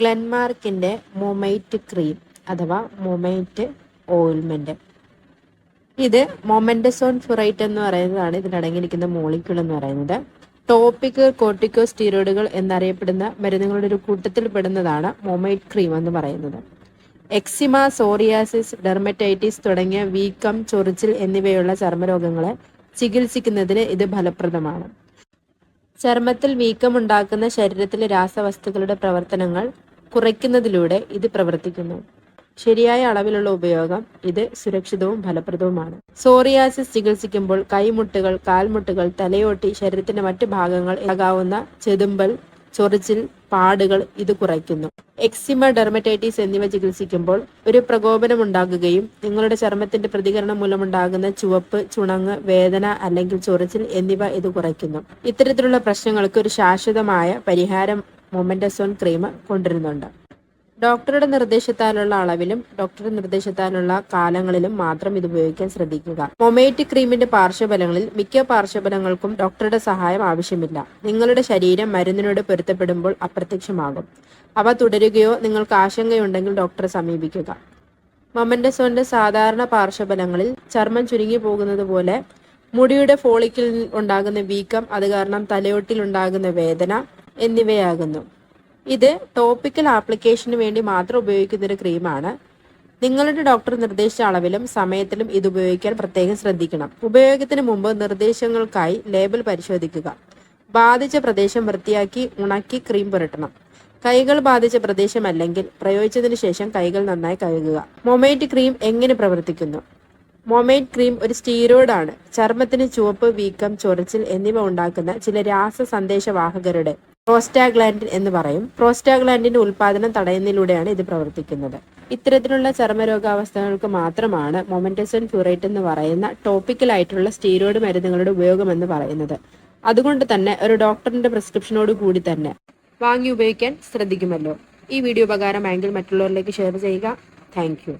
ഗ്ലെൻമാർക്കിന്റെ മൊമൈറ്റ് cream അഥവാ മൊമൈറ്റ് ഓയിൽമെന്റ് ഇത് മൊമെന്റസോൺ ഫുറൈറ്റ് എന്ന് പറയുന്നതാണ്. ഇതിനടങ്ങിയിരിക്കുന്ന മോളിക്യൂൾ എന്ന് പറയുന്നത്. ടോപ്പിക്കൽ കോർട്ടിക്കോ സ്റ്റീറോയിഡുകൾ എന്നറിയപ്പെടുന്ന മരുന്നുകളുടെ ഒരു കൂട്ടത്തിൽ പെടുന്നതാണ് മൊമൈറ്റ് ക്രീം എന്ന് പറയുന്നത്. എക്സിമ സോറിയാസിസ് ഡെർമറ്റൈറ്റിസ് തുടങ്ങിയ വീക്കം ചൊറിച്ചിൽ എന്നിവയുള്ള ചർമ്മരോഗങ്ങളെ ചികിത്സിക്കുന്നതിന് ഇത് ഫലപ്രദമാണ്. ചർമ്മത്തിൽ വീക്കമുണ്ടാക്കുന്ന ശരീരത്തിലെ രാസവസ്തുക്കളുടെ പ്രവർത്തനങ്ങൾ കുറയ്ക്കുന്നതിലൂടെ ഇത് പ്രവർത്തിക്കുന്നു. ശരിയായ അളവിലുള്ള ഉപയോഗം ഇത് സുരക്ഷിതവും ഫലപ്രദവുമാണ്. സോറിയാസിസ് ചികിത്സിക്കുമ്പോൾ കൈമുട്ടുകൾ കാൽമുട്ടുകൾ തലയോട്ടി ശരീരത്തിന്റെ മറ്റു ഭാഗങ്ങൾ ഇളകാവുന്ന ചെതുമ്പൽ ചൊറിച്ചിൽ പാടുകൾ ഇത് കുറയ്ക്കുന്നു. എക്സിമ ഡെർമറ്റൈറ്റിസ് എന്നിവ ചികിത്സിക്കുമ്പോൾ ഒരു പ്രകോപനം ഉണ്ടാകുകയും നിങ്ങളുടെ ചർമ്മത്തിന്റെ പ്രതികരണം മൂലമുണ്ടാകുന്ന ചുവപ്പ് ചുണങ്ങ് വേദന അല്ലെങ്കിൽ ചൊറിച്ചിൽ എന്നിവ ഇത് കുറയ്ക്കുന്നു. ഇത്തരത്തിലുള്ള പ്രശ്നങ്ങൾക്ക് ഒരു ശാശ്വതമായ പരിഹാരം മൊമെന്റസോൺ ക്രീം കൊണ്ടുവരുന്നുണ്ട്. ഡോക്ടറുടെ നിർദ്ദേശത്താലുള്ള അളവിലും ഡോക്ടറുടെ നിർദ്ദേശത്താലുള്ള കാലങ്ങളിലും മാത്രം ഇത് ഉപയോഗിക്കാൻ ശ്രദ്ധിക്കുക. മൊമേറ്റിക് ക്രീമിന്റെ പാർശ്വഫലങ്ങളിൽ മിക്ക പാർശ്വഫലങ്ങൾക്കും ഡോക്ടറുടെ സഹായം ആവശ്യമില്ല. നിങ്ങളുടെ ശരീരം മരുന്നിനോട് പൊരുത്തപ്പെടുമ്പോൾ അപ്രത്യക്ഷമാകും. അവ തുടരുകയോ നിങ്ങൾക്ക് ആശങ്കയുണ്ടെങ്കിൽ ഡോക്ടറെ സമീപിക്കുക. മൊമൻഡസോന്റെ സാധാരണ പാർശ്വഫലങ്ങളിൽ ചർമ്മം ചുരുങ്ങി പോകുന്നത് പോലെ മുടിയുടെ ഫോളിക്കിൽ ഉണ്ടാകുന്ന വീക്കം അത് കാരണം തലയോട്ടിൽ ഉണ്ടാകുന്ന വേദന എന്നിവയാകുന്നു. ഇത് ടോപ്പിക്കൽ ആപ്ലിക്കേഷന് വേണ്ടി മാത്രം ഉപയോഗിക്കുന്ന ഒരു ക്രീമാണ് നിങ്ങളുടെ ഡോക്ടർ നിർദ്ദേശിച്ച അളവിലും സമയത്തിലും ഇത് ഉപയോഗിക്കാൻ പ്രത്യേകം ശ്രദ്ധിക്കണം. ഉപയോഗത്തിന് മുമ്പ് നിർദ്ദേശങ്ങൾക്കായി ലേബൽ പരിശോധിക്കുക. ബാധിച്ച പ്രദേശം വൃത്തിയാക്കി ഉണക്കി ക്രീം പുരട്ടണം. കൈകൾ ബാധിച്ച പ്രദേശം അല്ലെങ്കിൽ പ്രയോഗിച്ചതിന് ശേഷം കൈകൾ നന്നായി കഴുകുക. മൊമൈറ്റ് ക്രീം എങ്ങനെ പ്രവർത്തിക്കുന്നു? മൊമൈറ്റ് ക്രീം ഒരു സ്റ്റീറോയിഡാണ് ചർമ്മത്തിന് ചുവപ്പ് വീക്കം ചൊറിച്ചിൽ എന്നിവ ഉണ്ടാക്കുന്ന ചില രാസ സന്ദേശവാഹകരുടെ പ്രോസ്റ്റാഗ്ലാൻഡിൻ എന്ന് പറയും. പ്രോസ്റ്റാഗ്ലാൻഡിന്റെ ഉൽപാദനം തടയുന്നതിലൂടെയാണ് ഇത് പ്രവർത്തിക്കുന്നത്. ഇത്തരത്തിലുള്ള ചർമ്മരോഗാവസ്ഥകൾക്ക് മാത്രമാണ് മൊമെന്റസൺ ഫ്യൂറേറ്റ് എന്ന് പറയുന്ന ടോപ്പിക്കലായിട്ടുള്ള സ്റ്റീറോയിഡ് മരുന്നുകളുടെ ഉപയോഗം എന്ന് പറയുന്നത്. അതുകൊണ്ട് തന്നെ ഒരു ഡോക്ടറിന്റെ പ്രിസ്ക്രിപ്ഷനോട് കൂടി തന്നെ വാങ്ങി ഉപയോഗിക്കാൻ ശ്രദ്ധിക്കുമല്ലോ. ഈ വീഡിയോ ഉപകാരമായെങ്കിൽ മറ്റുള്ളവരിലേക്ക് ഷെയർ ചെയ്യുക. താങ്ക്